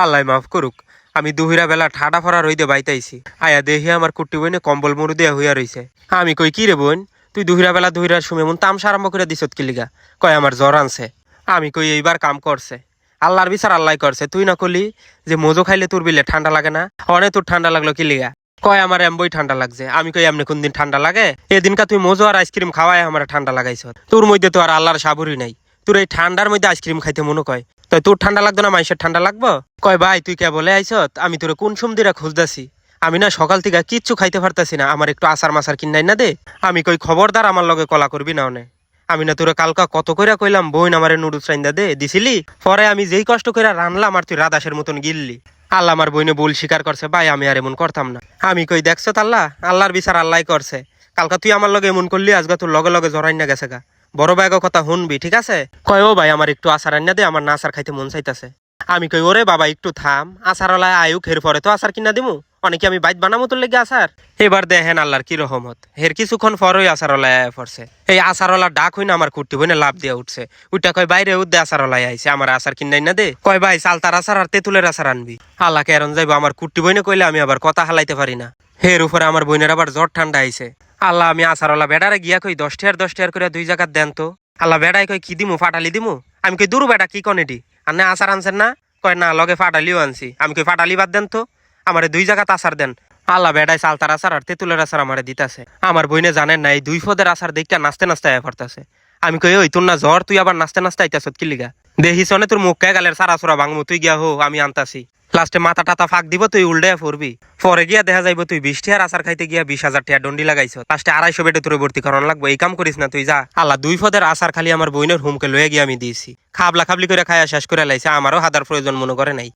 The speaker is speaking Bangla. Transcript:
আল্লাহ মাফ করুক, আমি দুহিরা বেলা ঠাডা ফরা রইতে বাইতাইছি। আয়া দেহি আমার কুট্টি বইনে কম্বল মরু দেয়া হইয়া রইছে। আমি কই, কি রে বোন? তুই দুহিরা বেলা দুহিরার সময় মন তামসা আরম্ভ করে দিছত কিলিগা কয়, আমার জ্বর আনছে। আমি কই, এইবার কাম করছে। আল্লাহর বিচার আল্লাহ করছে। তুই না করলি যে মোজো খাইলে তোর বিলে ঠান্ডা লাগে না? অনেক তোর ঠান্ডা লাগল কিলিগা কয়, আমার এমবই ঠান্ডা লাগছে। আমি কই, এমনি কোন দিন ঠান্ডা লাগে? এদিনকা তুই মোজো আর আইসক্রিম খাওয়াই আমার ঠান্ডা লাগাইছ তোর মধ্যে তো আর আল্লাহর সাবরি নাই। তোর এই ঠান্ডার মধ্যে আইসক্রিম খাইতে মনে কয়। তাই তোর ঠান্ডা লাগতো না মাইসের ঠান্ডা লাগবো? কয়, ভাই, তুই কে বলে আইছত আমি তোর কোন সুমদিরা খুঁজদাছি আমি না সকাল থেকে কিচ্ছু খাইতে পারতাছি না, আমার একটু আসার মাসার কিনাই না দে। আমি কই খবরদার, আমার লগে কলা করবি না অনে। আমি না তোরে কালকা কত কইরা কইলাম, বোন, আমারে নুডলস রাইন্দা দে, দিছিলি? পরে আমি যেই কষ্ট কইরা রানলাম আর তুই রাদাসের মতন গিললি। আল্লাহ আমার বইনে বল স্বীকার করছে, ভাই, আমি আর এমন করতাম না। আমি কই, দেখছ আল্লাহ আল্লাহর বিচার আল্লাহ করছে। কালকা তুই আমার লগে এমন করলি আজকে তোর লগে লগে জরাই না গেছে গা। বড় ভাইগো কথা শুনবি, ঠিক আছে? কয়, ও ভাই, আমার একটু আচার আনিয়া দে, আমার না আচার খাইতে মন চাইতেছে। আমি কই, ওরে বাবা, একটু থাম, আচারওয়ালায় আয়ুক, হের পরে তো আচার কিনা দিমু? অনেকে আমি বাইত বানামো তোর লেগে আচার? এবার দেখেন আল্লাহর কি রহমত। হের কিছুক্ষণ পরই আয় পড়ছে। এই আচারওয়ালা ডাক হইনা আমার কুট্টি বইনে লাভ দিয়ে উঠছে। ওইটা কয়, বাইরে উদ্দে আচারওয়ালায় আইছে, আমার আচার কিনাই না দে। কয়, ভাই চালতার আচার আর তেঁতুলের আচার আনবি। আল্লাহ কেরন যাইবো, আমার কুট্টি বইনে কইলে আমি আবার কথা হালাইতে পারি না। হের উপরে আমার বইনের আবার জ্বর ঠান্ডা আইছে। আল্লাহ, আমি আচারওয়ালা বেড়ারে গিয়া কই দশ টিয়ার দশ টিয়ার করে দুই জায়গার দেন তো। আল্লাহ বেড়াই কই কি দিমু, ফাটালি দিমু? আমি কই, দূর বেটা, কি কনেটি আর না আচার আনছেন না? কয়, না, লগে ফাটালিও আনছি। আমি কই, ফাটালি বাদ দেন তো। আমারে দুই জায়গাত আচার দেন। আল্লাহ বেড়াই চালতার আচার আর তেঁতুলের আচার আমারে দিতাছে। আমার বইনে জানেন না, এই দুই ফদের আচার দেখটা নাচতে নাচতে আয়া পড়তাছে। আমি কই, ওই, তোর না জ্বর, তুই আবার নাচতে নাচতে কি লিগা দেখিস তোর মুখ কে গালের সারা সুরা ভাঙমু, তুই গিয়া হো, আমি আনতাছি। লাস্টে মাথা টাতা ফাঁক দিব, তুই উল্টায় পড়বি পরে গিয়া দেখা যাইব, তুই বিশ টিয়ার আসার খাইতে গিয়া বিশ হাজার টিয়া দণ্ডি লাগাইছ। লাস্টে আড়াইশো বেডে তোর ভর্তি করানো লাগবো, এই কাম করিস না তুই, যা। আল্লাহ, দুই ফদের আসার খালি আমার বইনের হুমকে লয়ে গিয়ে আমি দিয়েছি। খাবলা খাবলি করে খাইয়া শেষ করে লাইছে, আমারও হাদার প্রয়োজন মনে করে নাই।